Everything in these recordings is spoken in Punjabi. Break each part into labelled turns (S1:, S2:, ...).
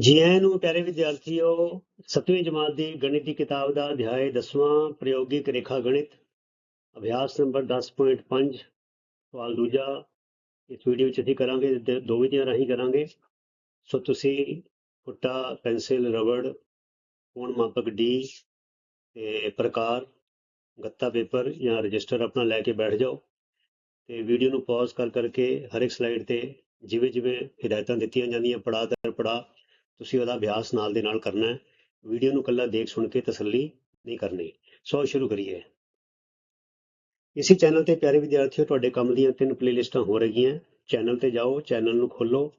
S1: ਜੀ ਆਇਆਂ ਨੂੰ ਪਿਆਰੇ ਵਿਦਿਆਰਥੀਓ 7ਵੀਂ ਜਮਾਤ ਦੀ ਗਣਿਤ ਦੀ ਕਿਤਾਬ ਦਾ ਅਧਿਆਇ 10ਵਾਂ ਪ੍ਰਯੋਗਿਕ ਰੇਖਾ ਗਣਿਤ, ਅਭਿਆਸ ਨੰਬਰ 10.5 ਸਵਾਲ ਦੂਜਾ, ਇਸ ਵੀਡੀਓ 'ਚ ਅਸੀਂ ਕਰਾਂਗੇ, ਦ- ਦੋ ਵਿਧੀਆਂ ਰਾਹੀਂ ਕਰਾਂਗੇ। ਸੋ ਤੁਸੀਂ ਫੁੱਟਾ, ਪੈਨਸਿਲ, ਰਬੜ, ਕੋਣ ਮਾਪਕ ਡੀ ਤੇ ਪ੍ਰਕਾਰ, ਗੱਤਾ ਪੇਪਰ ਜਾਂ ਰਜਿਸਟਰ ਆਪਣਾ ਲੈ ਕੇ ਬੈਠ ਜਾਓ ਤੇ ਵੀਡੀਓ ਨੂੰ ਪੌਜ਼ ਕਰ ਕਰਕੇ ਹਰ ਇੱਕ ਸਲਾਈਡ ਤੇ ਜਿਵੇਂ ਜਿਵੇਂ ਹਿਦਾਇਤਾਂ ਦਿੱਤੀਆਂ ਜਾਂਦੀਆਂ ਪੜਾ ਦਰ ਪੜਾ ਤੁਸੀਂ ਉਹਦਾ ਅਭਿਆਸ ਨਾਲ ਦੇ ਨਾਲ ਕਰਨਾ ਹੈ। ਵੀਡੀਓ ਨੂੰ ਕੱਲਾ ਦੇਖ ਸੁਣ ਕੇ ਤਸੱਲੀ ਨਹੀਂ ਕਰਨੀ। ਸੋ ਸ਼ੁਰੂ ਕਰੀਏ। ਇਸੇ ਚੈਨਲ ਤੇ ਪਿਆਰੇ ਵਿਦਿਆਰਥੀਓ, ਤੁਹਾਡੇ ਕੰਮ ਦੀਆਂ ਤਿੰਨ ਪਲੇਲਿਸਟਾਂ ਹੋ ਰਹੀਆਂ ਚੈਨਲ ਤੇ ਜਾਓ, ਚੈਨਲ ਨੂੰ ਖੋਲੋ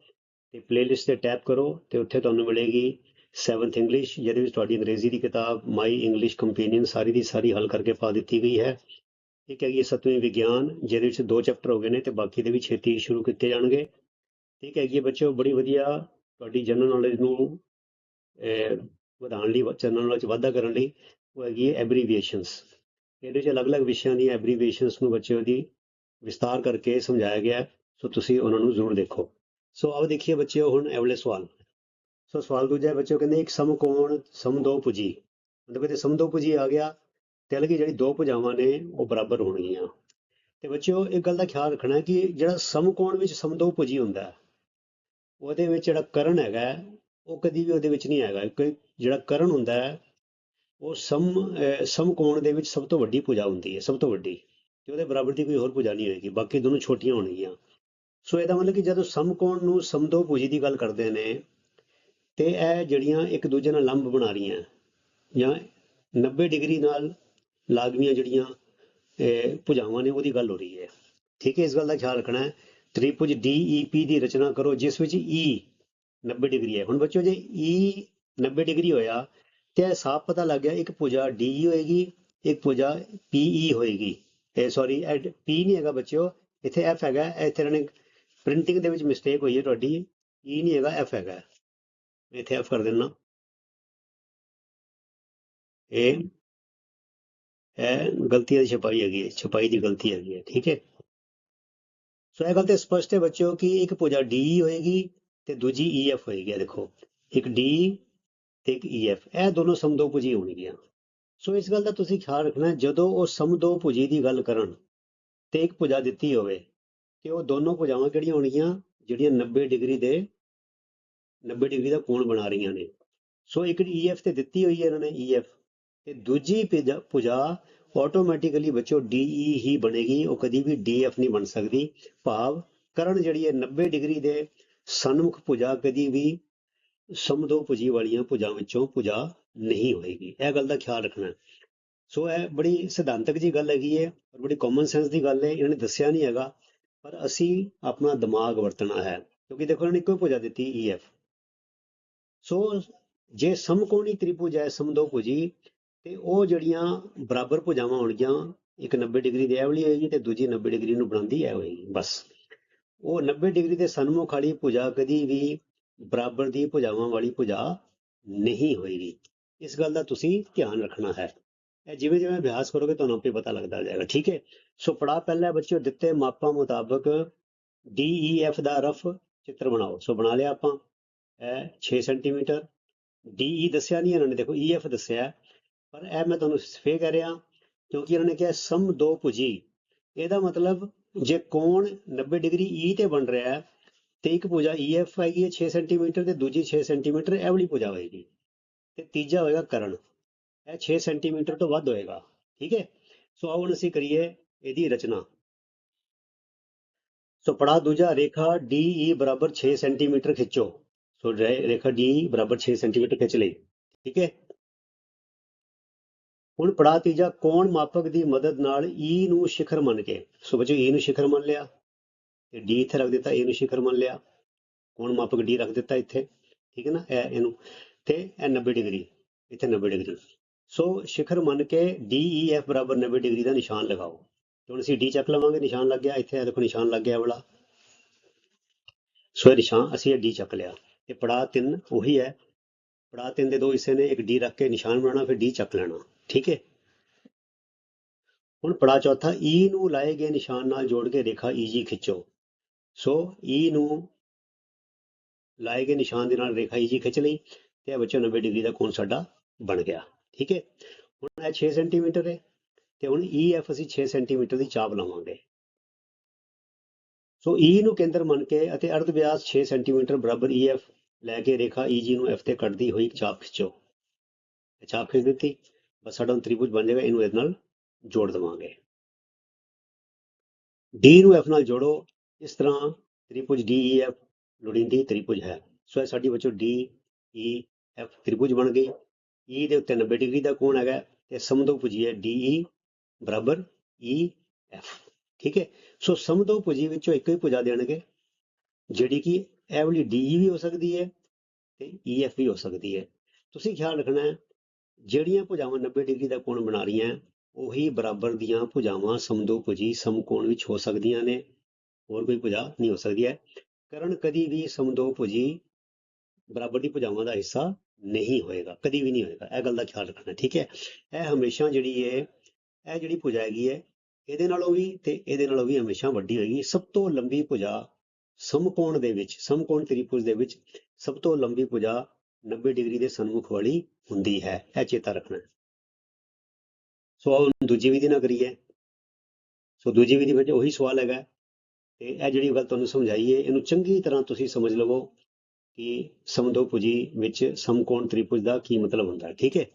S1: ਤੇ ਪਲੇਲਿਸਟ ਤੇ ਟੈਪ ਕਰੋ ਤੇ ਉੱਥੇ ਤੁਹਾਨੂੰ ਮਿਲੇਗੀ 7th ਇੰਗਲਿਸ਼ ਜਿਹਦੇ ਵਿੱਚ ਤੁਹਾਡੀ ਅੰਗਰੇਜ਼ੀ ਦੀ ਕਿਤਾਬ ਮਾਈ ਇੰਗਲਿਸ਼ ਕੰਪੈਨੀਅਨ ਸਾਰੀ ਦੀ ਸਾਰੀ ਹੱਲ ਕਰਕੇ ਪਾ ਦਿੱਤੀ ਗਈ ਹੈ। ਠੀਕ ਹੈਗੀ ਹੈ ਸੱਤਵੀਂ ਵਿਗਿਆਨ, ਜਿਹਦੇ ਵਿੱਚ ਦੋ ਚੈਪਟਰ ਹੋ ਗਏ ਨੇ ਤੇ ਬਾਕੀ ਦੇ ਵੀ ਛੇਤੀ ਸ਼ੁਰੂ ਕੀਤੇ ਜਾਣਗੇ। ਠੀਕ ਹੈਗੀ ਹੈ ਬੱਚਿਓ, ਬੜੀ ਵਧੀਆ ਤੁਹਾਡੀ ਜਨਰਲ ਨੌਲੇਜ ਨੂੰ ਵਧਾਉਣ ਲਈ ਜਨਰਲ ਨੌਲੇਜ ਵਾਧਾ ਕਰਨ ਲਈ ਉਹ ਹੈਗੀ ਹੈ ਐਬਰੀਵੀਏਸ਼ਨਸ ਇਹਦੇ ਵਿੱਚ ਅਲੱਗ-ਅਲੱਗ ਵਿਸ਼ਿਆਂ ਦੀਆਂ ਐਬਰੀਵੀਏਸ਼ਨਸ ਨੂੰ ਬੱਚਿਓ ਦੀ ਵਿਸਤਾਰ ਕਰਕੇ ਸਮਝਾਇਆ ਗਿਆ ਸੋ ਤੁਸੀਂ ਉਹਨਾਂ ਨੂੰ ਜ਼ਰੂਰ ਦੇਖੋ। ਸੋ ਆਓ ਦੇਖੀਏ ਬੱਚਿਓ ਹੁਣ ਇਹ ਸਵਾਲ। ਸੋ ਸਵਾਲ ਦੂਜਾ ਹੈ, ਬੱਚਿਓ ਕਹਿੰਦੇ ਇੱਕ ਸਮਕੌਣ ਸਮ ਦੋ ਪੁਜੀ ਮਤਲਬ ਕਹਿੰਦੇ ਸਮ ਦੋ ਪੁਜੀ ਆ ਗਿਆ, ਤੇ ਅਲੱਗ ਜਿਹੜੀ ਦੋ ਭੁਜਾਵਾਂ ਨੇ, ਉਹ ਬਰਾਬਰ ਹੋਣਗੀਆਂ। ਤੇ ਬੱਚਿਓ ਇੱਕ ਗੱਲ ਦਾ ਖਿਆਲ ਰੱਖਣਾ ਕਿ ਜਿਹੜਾ ਸਮਕੋਣ ਵਿੱਚ ਸਮ ਦੋ ਪੁਜੀ ਹੁੰਦਾ ਹੈ ਉਹਦੇ ਵਿੱਚ ਜਿਹੜਾ ਕਰਨ ਹੈਗਾ ਉਹ ਕਦੀ ਵੀ ਉਹਦੇ ਵਿੱਚ ਨਹੀਂ ਹੈਗਾ ਕਿਉਂਕਿ ਜਿਹੜਾ ਕਰਨ ਹੁੰਦਾ ਹੈ ਉਹ ਸਮ ਸਮਕੋਣ ਦੇ ਵਿੱਚ ਸਭ ਤੋਂ ਵੱਡੀ ਪੂਜਾ ਹੁੰਦੀ ਹੈ ਸਭ ਤੋਂ ਵੱਡੀ। ਤੇ ਉਹਦੇ ਬਰਾਬਰ ਦੀ ਕੋਈ ਹੋਰ ਪੂਜਾ ਨਹੀਂ ਹੋਏਗੀ ਬਾਕੀ ਦੋਨੋਂ ਛੋਟੀਆਂ ਹੋਣਗੀਆਂ। ਸੋ ਇਹਦਾ ਮਤਲਬ ਕਿ ਜਦੋਂ ਸਮਕੋਣ ਨੂੰ ਸਮਦੋਭੁਜੀ ਦੀ ਗੱਲ ਕਰਦੇ ਨੇ ਤੇ ਇਹ ਜਿਹੜੀਆਂ ਇੱਕ ਦੂਜੇ ਨਾਲ ਲੰਬ ਬਣਾ ਰਹੀਆਂ ਜਾਂ 90 ਡਿਗਰੀ ਨਾਲ ਲਾਗਵੀਆਂ ਜਿਹੜੀਆਂ ਅਹ, ਭੁਜਾਵਾਂ ਨੇ ਉਹਦੀ ਗੱਲ ਹੋ ਰਹੀ ਹੈ। ਠੀਕ ਹੈ ਇਸ ਗੱਲ ਦਾ ਖਿਆਲ ਰੱਖਣਾ ਹੈ। ਤ੍ਰਿਭੁਜ DEP ਦੀ ਰਚਨਾ ਕਰੋ, ਜਿਸ ਵਿੱਚ E 90 ਡਿਗਰੀ ਹੈ। ਹੁਣ ਬੱਚਿਓ, ਜੇ E 90 ਡਿਗਰੀ ਹੋਇਆ, ਤੇ ਸਾਫ਼ ਪਤਾ ਲੱਗ ਗਿਆ, ਇੱਕ ਭੁਜਾ DE ਹੋਏਗੀ, ਇੱਕ ਭੁਜਾ PE ਹੋਏਗੀ। ਇਹ ਸੌਰੀ P ਨਹੀਂ ਹੈਗਾ ਬੱਚਿਓ, ਇੱਥੇ F ਹੈਗਾ, ਇੱਥੇ ਇਹਨਾਂ ਨੇ ਪ੍ਰਿੰਟਿੰਗ ਦੇ ਵਿੱਚ ਮਿਸਟੇਕ ਹੋਈ ਹੈ ਤੁਹਾਡੀ E ਨਹੀਂ ਹੈਗਾ, F ਹੈਗਾ। ਇੱਥੇ F ਕਰ ਦੇਣਾ ਇਹ ਇਹ ਗਲਤੀ ਦੀ ਛਪਾਈ ਹੈਗੀ ਹੈ, ਛਪਾਈ ਦੀ ਗਲਤੀ ਹੈਗੀ ਹੈ, ਠੀਕ ਹੈ। ਸੋ ਇਹ ਗੱਲ ਤੇ ਸਪਸ਼ਟ ਹੈ ਬੱਚਿਓ ਕਿ ਇੱਕ ਭੁਜਾ DE ਹੋਏਗੀ ਤੇ ਦੂਜੀ EF ਹੋਏਗੀ। ਇਹ ਦੇਖੋ, ਇੱਕ D ਤੇ ਇੱਕ EF ਇਹ ਦੋਨੋਂ ਸਮਦੋਭੁਜੀ ਹੋਣਗੀਆਂ। ਸੋ ਇਸ ਗੱਲ ਦਾ ਤੁਸੀਂ ਖਿਆਲ ਰੱਖਣਾ, ਜਦੋਂ ਉਹ ਸਮਦੋਭੁਜੀ ਦੀ ਗੱਲ ਕਰਨ ਤੇ ਇੱਕ ਭੁਜਾ ਦਿੱਤੀ ਹੋਵੇ, ਤੇ ਉਹ ਦੋਨੋਂ ਭੁਜਾਵਾਂ ਕਿਹੜੀਆਂ ਹੋਣਗੀਆਂ? ਜਿਹੜੀਆਂ 90 ਡਿਗਰੀ ਦੇ 90 ਡਿਗਰੀ ਦਾ ਕੋਣ ਬਣਾ ਰਹੀਆਂ ਨੇ। ਸੋ ਇੱਕ EF ਤੇ ਦਿੱਤੀ ਹੋਈ ਹੈ ਇਹਨਾਂ ਨੇ EF ਤੇ ਦੂਜੀ ਭੁਜਾ- ਭੁਜਾ ਆਟੋਮੈਟਿਕਲੀ ਬੱਚੋ DE ਹੀ ਬਣੇਗੀ, ਉਹ ਕਦੀ ਵੀ DF ਨਹੀਂ ਬਣ ਸਕਦੀ। ਭਾਵ ਕਰਨ ਜਿਹੜੀ ਹੈ 90 ਡਿਗਰੀ ਦੇ ਸਨਮੁਖ ਭੁਜਾ ਕਦੀ ਵੀ ਸਮਦੋਭੁਜੀ ਵਾਲੀਆਂ ਭੁਜਾਂ ਵਿੱਚੋਂ ਭੁਜਾ ਨਹੀਂ ਹੋਏਗੀ। ਇਹ ਗੱਲ ਦਾ ਖਿਆਲ ਰੱਖਣਾ। ਸੋ ਇਹ ਬੜੀ ਸਿਧਾਂਤਕ ਜੀ ਗੱਲ ਹੈਗੀ ਹੈ ਔਰ ਬੜੀ ਕਾਮਨ ਸੈਂਸ ਦੀ ਗੱਲ ਹੈ, ਇਹਨਾਂ ਨੇ ਦੱਸਿਆ ਨਹੀਂ ਹੈਗਾ, ਪਰ ਅਸੀਂ ਆਪਣਾ ਦਿਮਾਗ ਵਰਤਣਾ ਹੈ, ਕਿਉਂਕਿ ਦੇਖੋ ਇਹਨਾਂ ਨੇ ਕੋਈ ਭੁਜਾ ਦਿੱਤੀ EF ਸੋ ਜੇ ਸਮਕੋਣੀ ਤ੍ਰਿਭੁਜ ਹੈ, ਸਮਦੋ ਭੁਜੀ ਤੇ ਉਹ ਜਿਹੜੀਆਂ ਬਰਾਬਰ ਭੁਜਾਵਾਂ ਹੋਣਗੀਆਂ, ਇੱਕ 90 ਡਿਗਰੀ ਦੀ ਇਹ ਵਾਲੀ ਹੋਏਗੀ ਤੇ ਦੂਜੀ 90 ਡਿਗਰੀ ਨੂੰ ਬਣਾਉਂਦੀ ਇਹ ਹੋਏਗੀ, ਬਸ। ਉਹ 90 ਡਿਗਰੀ ਦੇ ਸਨਮੁਖ ਵਾਲੀ ਭੁਜਾ ਕਦੀ ਵੀ ਬਰਾਬਰ ਦੀ ਭੁਜਾਵਾਂ ਵਾਲੀ ਭੁਜਾ ਨਹੀਂ ਹੋਏਗੀ। ਇਸ ਗੱਲ ਦਾ ਤੁਸੀਂ ਧਿਆਨ ਰੱਖਣਾ ਹੈ। ਇਹ ਜਿਵੇਂ ਜਿਵੇਂ ਅਭਿਆਸ ਕਰੋਗੇ, ਤੁਹਾਨੂੰ ਆਪੇ ਪਤਾ ਲੱਗਦਾ ਜਾਏਗਾ, ਠੀਕ ਹੈ? ਸੋ ਪੜਾ ਪਹਿਲਾ ਬੱਚਿਓ, ਦਿੱਤੇ ਮਾਪਾਂ ਮੁਤਾਬਕ ਡੀ ਈ ਐਫ ਦਾ ਰਫ ਚਿੱਤਰ ਬਣਾਓ। ਸੋ ਬਣਾ ਲਿਆ ਆਪਾਂ, ਇਹ 6 ਸੈਂਟੀਮੀਟਰ। ਡੀ ਈ ਦੱਸਿਆ ਨਹੀਂ ਇਹਨਾਂ ਨੇ, ਦੇਖੋ ਈ ਐਫ ਦੱਸਿਆ। ਪਰ ਇਹ ਮੈਂ ਤੁਹਾਨੂੰ ਫੇਰ ਕਹਿ ਰਿਹਾ, ਕਿਉਂਕਿ ਇਹਨਾਂ ਨੇ ਕਿਹਾ ਸਮ ਦੋ ਭੁਜੀ। ਇਹਦਾ ਮਤਲਬ ਜੇ ਕੋਣ 90 ਡਿਗਰੀ E ਤੇ ਬਣ ਰਿਹਾ ਹੈ, ਤੇ ਇੱਕ ਭੁਜਾ EF ਹੈਗੀ ਹੈ 6 ਸੈਂਟੀਮੀਟਰ ਤੇ ਦੂਜੀ 6 ਸੈਂਟੀਮੀਟਰ, ਇਹ ਵਾਲੀ ਭੁਜਾ ਹੋਏਗੀ। ਤੇ ਤੀਜਾ ਹੋਏਗਾ ਕਰਨ। ਇਹ 6 ਸੈਂਟੀਮੀਟਰ ਤੋਂ ਵੱਧ ਹੋਏਗਾ। ਠੀਕ ਹੈ? ਸੋ ਆਓ ਹੁਣ ਅਸੀਂ ਕਰੀਏ ਇਹਦੀ ਰਚਨਾ। ਸੋ ਪੜਾ ਦੂਜਾ ਰੇਖਾ DE ਬਰਾਬਰ 6 ਸੈਂਟੀਮੀਟਰ ਖਿੱਚੋ। ਸੋ ਰੇ- ਰੇਖਾ DE ਬਰਾਬਰ 6 ਸੈਂਟੀਮੀਟਰ ਖਿੱਚ ਲਈ। ਠੀਕ ਹੈ? ਹੁਣ ਪੜਾ ਤੀਜਾ, ਕੋਣ ਮਾਪਕ ਦੀ ਮਦਦ ਨਾਲ E ਨੂੰ ਸਿਖਰ ਮੰਨ ਕੇ? ਸੋ ਬੱਚੋ E ਨੂੰ ਸਿਖਰ ਮੰਨ ਲਿਆ ਤੇ D ਇੱਥੇ ਰੱਖ ਦਿੱਤਾ A ਨੂੰ ਸਿਖਰ ਮੰਨ ਲਿਆ। ਕੋਣ ਮਾਪਕ D ਰੱਖ ਦਿੱਤਾ ਇੱਥੇ? ਠੀਕ ਹੈ ਨਾ, ਇਹ ਇਹਨੂੰ। ਤੇ ਇਹ 90 ਡਿਗਰੀ, ਇੱਥੇ 90 ਡਿਗਰੀ। ਸੋ ਸਿਖਰ ਮੰਨ ਕੇ DEF ਬਰਾਬਰ 90 ਡਿਗਰੀ ਦਾ ਨਿਸ਼ਾਨ ਲਗਾਓ। ਤੇ ਹੁਣ ਅਸੀਂ D ਚੱਕ ਲਵਾਂਗੇ, ਨਿਸ਼ਾਨ ਲੱਗ ਗਿਆ ਇੱਥੇ, ਇਹ ਦੇਖੋ ਨਿਸ਼ਾਨ ਲੱਗ ਗਿਆ ਵਾਲਾ। ਸੋ ਇਹ ਨਿਸ਼ਾਨ ਅਸੀਂ ਇਹ D ਚੱਕ ਲਿਆ। ਤੇ ਪੜਾ ਤਿੰਨ, ਉਹੀ ਹੈ। ਪੜਾ ਤਿੰਨ ਦੇ ਦੋ ਹਿੱਸੇ ਨੇ, ਇੱਕ D ਰੱਖ ਕੇ ਨਿਸ਼ਾਨ ਬਣਾਉਣਾ, ਫਿਰ D ਚੱਕ ਲੈਣਾ। ਠੀਕ ਹੈ। ਹੁਣ ਪੜਾ ਚੌਥਾ E ਨੂੰ ਲਾਏ ਗਏ ਨਿਸ਼ਾਨ ਨਾਲ ਜੋੜ ਕੇ ਰੇਖਾ EG ਖਿੱਚੋ। ਸੋ E ਨੂੰ ਲਾਏ ਗਏ ਨਿਸ਼ਾਨ ਦੇ ਨਾਲ ਰੇਖਾ ਈਜੀ ਖਿੱਚ ਲਈ ਤੇ ਇਹ ਬੱਚੋ 90 ਡਿਗਰੀ ਦਾ ਕੋਣ ਸਾਡਾ ਬਣ ਗਿਆ। ਠੀਕ ਹੈ। ਹੁਣ ਇਹ 6 ਸੈਂਟੀਮੀਟਰ ਹੈ ਤੇ ਹੁਣ EF ਅਸੀਂ 6 ਸੈਂਟੀਮੀਟਰ ਦੀ ਚਾਪ ਲਾਵਾਂਗੇ। ਸੋ E ਨੂੰ ਕੇਂਦਰ ਮੰਨ ਕੇ ਅਤੇ ਅਰਧ ਵਿਆਸ 6 ਸੈਂਟੀਮੀਟਰ ਬਰਾਬਰ EF ਲੈ ਕੇ ਰੇਖਾ EG ਨੂੰ F ਤੇ ਕੱਟਦੀ ਹੋਈ ਇੱਕ ਚਾਪ ਖਿੱਚੋ। ਇਹ ਚਾਪ ਖਿੱਚ ਦਿੱਤੀ? ਬਸ ਸਾਡਾ ਤ੍ਰਿਭੁਜ ਬਣ ਜਾਏਗਾ, ਇਹਨੂੰ ਇਹਦੇ ਨਾਲ ਜੋੜ ਦੇਵਾਂਗੇ। D ਨੂੰ F ਨਾਲ ਜੋੜੋ, ਇਸ ਤਰ੍ਹਾਂ ਤ੍ਰਿਭੁਜ DEF ਲੋੜੀਂਦੀ ਤ੍ਰਿਭੁਜ ਹੈ। ਸੋ ਇਹ ਸਾਡੀ ਬੱਚੋ DEF ਤ੍ਰਿਭੁਜ ਬਣ ਗਈ। E ਦੇ ਉੱਤੇ 90 ਡਿਗਰੀ ਦਾ ਕੋਣ ਹੈਗਾ, ਤੇ ਸਮਦੋਭੁਜੀ ਹੈ DE ਬਰਾਬਰ EF ਠੀਕ ਹੈ? ਸੋ ਸਮਦੋਭੁਜੀ ਵਿੱਚੋਂ ਇੱਕੋ ਹੀ ਭੁਜਾ ਦੇਣਗੇ, ਜਿਹੜੀ ਕਿ ਇਹ ਵਾਲੀ DE ਵੀ ਹੋ ਸਕਦੀ ਹੈ, ਤੇ EF ਵੀ ਹੋ ਸਕਦੀ ਹੈ। ਤੁਸੀਂ ਖਿਆਲ ਰੱਖਣਾ ਹੈ ਜਿਹੜੀਆਂ ਭੁਜਾਵਾਂ 90 ਡਿਗਰੀ ਦਾ ਕੋਣ ਬਣਾ ਰਹੀਆਂ, ਉਹੀ ਬਰਾਬਰ ਦੀਆਂ ਭੁਜਾਵਾਂ ਸਮਦੋਭੁਜੀ ਸਮਕੋਣ ਵਿੱਚ ਹੋ ਸਕਦੀਆਂ ਨੇ। ਹੋਰ ਕੋਈ ਭੁਜਾ ਨਹੀਂ ਹੋ ਸਕਦੀ ਹੈ। ਕਰਨ ਕਦੀ ਵੀ ਸਮਦੋਭੁਜੀ ਬਰਾਬਰ ਦੀ ਭੁਜਾਵਾਂ ਦਾ ਹਿੱਸਾ ਨਹੀਂ ਹੋਏਗਾ। ਕਦੀ ਵੀ ਨਹੀਂ ਹੋਏਗਾ। ਇਹ ਗੱਲ ਦਾ ਖਿਆਲ ਰੱਖਣਾ, ਠੀਕ ਹੈ? ਇਹ ਹਮੇਸ਼ਾ ਜਿਹੜੀ ਹੈ, ਇਹ ਜਿਹੜੀ ਭੁਜਾ ਹੈਗੀ ਹੈ, ਇਹਦੇ ਨਾਲੋਂ ਵੀ ਤੇ ਇਹਦੇ ਨਾਲੋਂ ਵੀ ਹਮੇਸ਼ਾ ਵੱਡੀ ਹੋਏਗੀ। ਸਭ ਤੋਂ ਲੰਬੀ ਭੁਜਾ ਸਮਕੋਣ ਦੇ ਵਿੱਚ ਸਮਕੋਣ ਤ੍ਰਿਭੁਜ ਦੇ ਵਿੱਚ ਸਭ ਤੋਂ ਲੰਬੀ ਭੁਜਾ 90 ਡਿਗਰੀ ਦੇ ਸਨਮੁਖ ਵਾਲੀ ਹੁੰਦੀ ਹੈ, ਇਹ ਚੇਤਾ ਰੱਖਣਾ। ਸੋ ਆਓ ਦੂਜੀ ਵਿਧੀ ਨਾਲ ਕਰੀਏ। ਸੋ ਦੂਜੀ ਵਿਧੀ ਵਿੱਚ ਉਹੀ ਸਵਾਲ ਹੈਗਾ ਤੇ ਇਹ ਜਿਹੜੀ ਗੱਲ ਤੁਹਾਨੂੰ ਸਮਝਾਈ ਇਹਨੂੰ ਚੰਗੀ ਤਰ੍ਹਾਂ ਤੁਸੀਂ ਸਮਝ ਲਵੋ ਕਿ ਸਮਦੋਭੁਜੀ ਵਿੱਚ ਸਮਕੋਣ ਤ੍ਰਿਭੁਜ ਦਾ ਕੀ ਮਤਲਬ ਹੁੰਦਾ ਹੈ ਠੀਕ ਹੈ?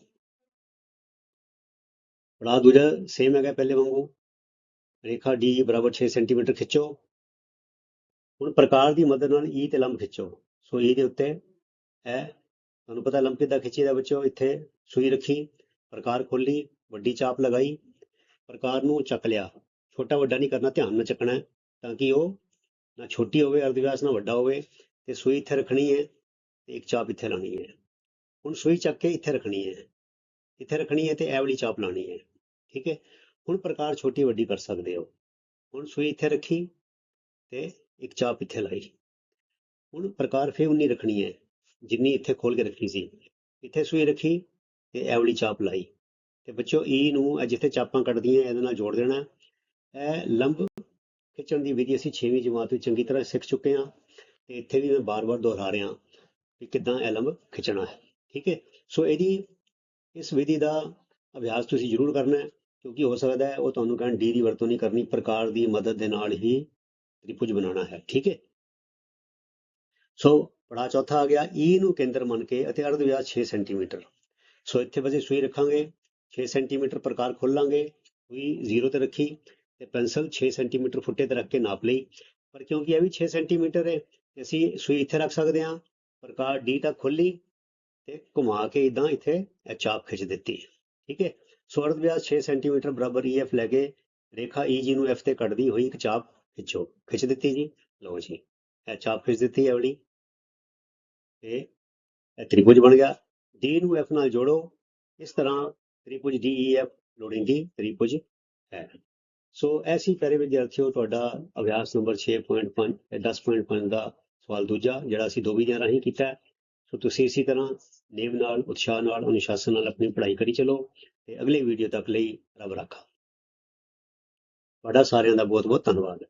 S1: ਪੜਾ ਦੂਜਾ ਸੇਮ ਹੈਗਾ ਪਹਿਲੇ ਵਾਂਗੂ। ਰੇਖਾ D ਬਰਾਬਰ 6 ਸੈਂਟੀਮੀਟਰ ਖਿੱਚੋ। ਹੁਣ ਪ੍ਰਕਾਰ ਦੀ ਮਦਦ ਨਾਲ E ਤੇ ਲੰਬ ਖਿੱਚੋ। ਸੋ E ਦੇ ਉੱਤੇ ਇਹ ਤੁਹਾਨੂੰ ਪਤਾ ਲੰਪੀ ਦਾ ਖਿੱਚੀ ਖਿੱਚੀਦਾ ਬੱਚੋ ਇੱਥੇ ਸੂਈ ਰੱਖੀ, ਪ੍ਰਕਾਰ ਖੋਲੀ ਵੱਡੀ ਚਾਪ ਲਗਾਈ, ਪ੍ਰਕਾਰ ਨੂੰ ਚੱਕ ਲਿਆ। ਛੋਟਾ ਵੱਡਾ ਨਹੀਂ ਕਰਨਾ, ਧਿਆਨ ਨਾਲ ਚੱਕਣਾ ਹੈ ਤਾਂ ਕਿ ਉਹ ਨਾ ਛੋਟੀ ਹੋਵੇ ਅਰਧ ਵਿਆਸ ਨਾ ਵੱਡਾ ਹੋਵੇ ਤੇ ਸੂਈ ਇੱਥੇ ਰੱਖਣੀ ਹੈ ਤੇ ਇੱਕ ਚਾਪ ਇੱਥੇ ਲਾਣੀ ਹੈ। ਹੁਣ ਸੂਈ ਚੱਕ ਕੇ ਇੱਥੇ ਰੱਖਣੀ ਹੈ। ਇੱਥੇ ਰੱਖਣੀ ਹੈ ਤੇ ਇਹ ਵਾਲੀ ਚਾਪ ਲਾਣੀ ਹੈ। ਠੀਕ ਹੈ? ਹੁਣ ਪ੍ਰਕਾਰ ਛੋਟੀ ਵੱਡੀ ਕਰ ਸਕਦੇ ਹੋ। ਹੁਣ ਸੂਈ ਇੱਥੇ ਰੱਖੀ ਤੇ ਇੱਕ ਚਾਪ ਇੱਥੇ ਲਾਈ। ਹੁਣ ਪ੍ਰਕਾਰ ਫੇ ਉਨੀ ਰੱਖਣੀ ਹੈ। ਜਿੰਨੀ ਇੱਥੇ ਖੋਲ ਕੇ ਰੱਖੀ ਸੀ, ਇੱਥੇ ਸੂਈ ਰੱਖੀ ਤੇ ਇਹ ਵਾਲੀ ਚਾਪ ਲਾਈ। ਤੇ ਬੱਚੋ ਈ ਨੂੰ ਇਹ ਜਿੱਥੇ ਚਾਪਾਂ ਕੱਢਦੀਆਂ, ਇਹਦੇ ਨਾਲ ਜੋੜ ਦੇਣਾ। ਇਹ ਲੰਬ ਖਿੱਚਣ ਦੀ ਵਿਧੀ ਅਸੀਂ 6ਵੀਂ ਜਮਾਤ ਵਿੱਚ ਚੰਗੀ ਤਰ੍ਹਾਂ ਸਿੱਖ ਚੁੱਕੇ ਹਾਂ ਤੇ ਇੱਥੇ ਵੀ ਮੈਂ ਬਾਰ-ਬਾਰ ਦੁਹਰਾ ਰਿਹਾ ਕਿ ਕਿੱਦਾਂ ਇਹ ਲੰਬ ਖਿੱਚਣਾ ਹੈ। ਠੀਕ ਹੈ? ਸੋ ਇਹਦੀ, ਇਸ ਵਿਧੀ ਦਾ ਅਭਿਆਸ ਤੁਸੀਂ ਜ਼ਰੂਰ ਕਰਨਾ ਹੈ, ਕਿਉਂਕਿ ਹੋ ਸਕਦਾ ਹੈ ਉਹ ਤੁਹਾਨੂੰ ਕਹਿਣ, ਡੀ ਦੀ ਵਰਤੋਂ ਨਹੀਂ ਕਰਨੀ, ਪ੍ਰਕਾਰ ਦੀ ਮਦਦ ਦੇ ਨਾਲ ਹੀ ਤ੍ਰਿਭੁਜ ਬਣਾਉਣਾ ਹੈ। ਠੀਕ ਹੈ? ਸੋ ਪੜਾ ਚੌਥਾ ਆ ਗਿਆ E ਨੂੰ ਕੇਂਦਰ ਮੰਨ ਕੇ ਅਤੇ ਅਰਧ ਵਿਆਸ 6 ਸੈਂਟੀਮੀਟਰ। ਸੋ ਇੱਥੇ ਵਜੇ ਸੂਈ ਰੱਖਾਂਗੇ 6 ਸੈਂਟੀਮੀਟਰ ਪ੍ਰਕਾਰ ਖੋਲਾਂਗੇ, ਸੂਈ 0 ਤੇ ਰੱਖੀ ਤੇ ਪੈਨਸਲ 6 ਸੈਂਟੀਮੀਟਰ ਫੁੱਟੇ ਤੇ ਰੱਖ ਕੇ ਨਾਪ ਲਈ। ਪਰ ਕਿਉਂਕਿ ਇਹ ਵੀ 6 ਸੈਂਟੀਮੀਟਰ ਹੈ ਅਸੀਂ ਸੂਈ ਇੱਥੇ ਰੱਖ ਸਕਦੇ ਹਾਂ, ਪ੍ਰਕਾਰ D ਤੱਕ ਖੋਲੀ ਤੇ ਘੁਮਾ ਕੇ ਇਦਾਂ ਇੱਥੇ ਇਹ ਚਾਪ ਖਿੱਚ ਦਿੱਤੀ। ਠੀਕ ਹੈ ਸੋ ਅਰਧ ਵਿਆਸ 6 ਸੈਂਟੀਮੀਟਰ ਬਰਾਬਰ EF ਲੈ ਕੇ ਰੇਖਾ EG ਨੂੰ F ਤੇ ਕੱਟਦੀ ਹੋਈ ਇੱਕ ਚਾਪ ਖਿੱਚੋ, ਖਿੱਚ ਦਿੱਤੀ ਜੀ। ਲਓ ਜੀ, ਇਹ ਚਾਪ ਖਿੱਚ ਦਿੱਤੀ ਹੈ ਵਾਲੀ ਤੇ ਇਹ ਤ੍ਰਿਭੁਜ ਬਣ ਗਿਆ। D ਨੂੰ F ਨਾਲ ਜੋੜੋ। ਇਸ ਤਰ੍ਹਾਂ ਤ੍ਰਿਭੁਜ DEF ਲੋੜੀਂਦੀ ਤ੍ਰਿਭੁਜ ਹੈ। ਸੋ ਐਸੀ ਪਿਆਰੇ ਵਿਦਿਆਰਥੀਓ, ਤੁਹਾਡਾ ਅਭਿਆਸ ਨੰਬਰ 6.5 ਇਹ 10.5 ਦਾ ਸਵਾਲ ਦੂਜਾ, ਜਿਹੜਾ ਅਸੀਂ ਦੋ ਵਿਧੀਆਂ ਰਾਹੀਂ ਕੀਤਾ ਸੋ ਤੁਸੀਂ ਇਸੇ ਤਰ੍ਹਾਂ ਨੇਮ ਨਾਲ, ਉਤਸ਼ਾਹ ਨਾਲ, ਅਨੁਸ਼ਾਸਨ ਨਾਲ ਆਪਣੀ ਪੜ੍ਹਾਈ ਕਰੀ ਚਲੋ ਤੇ ਅਗਲੀ ਵੀਡੀਓ ਤੱਕ ਲਈ ਰੱਬ ਰਾਖਾ। ਤੁਹਾਡਾ ਸਾਰਿਆਂ ਦਾ ਬਹੁਤ ਬਹੁਤ ਧੰਨਵਾਦ।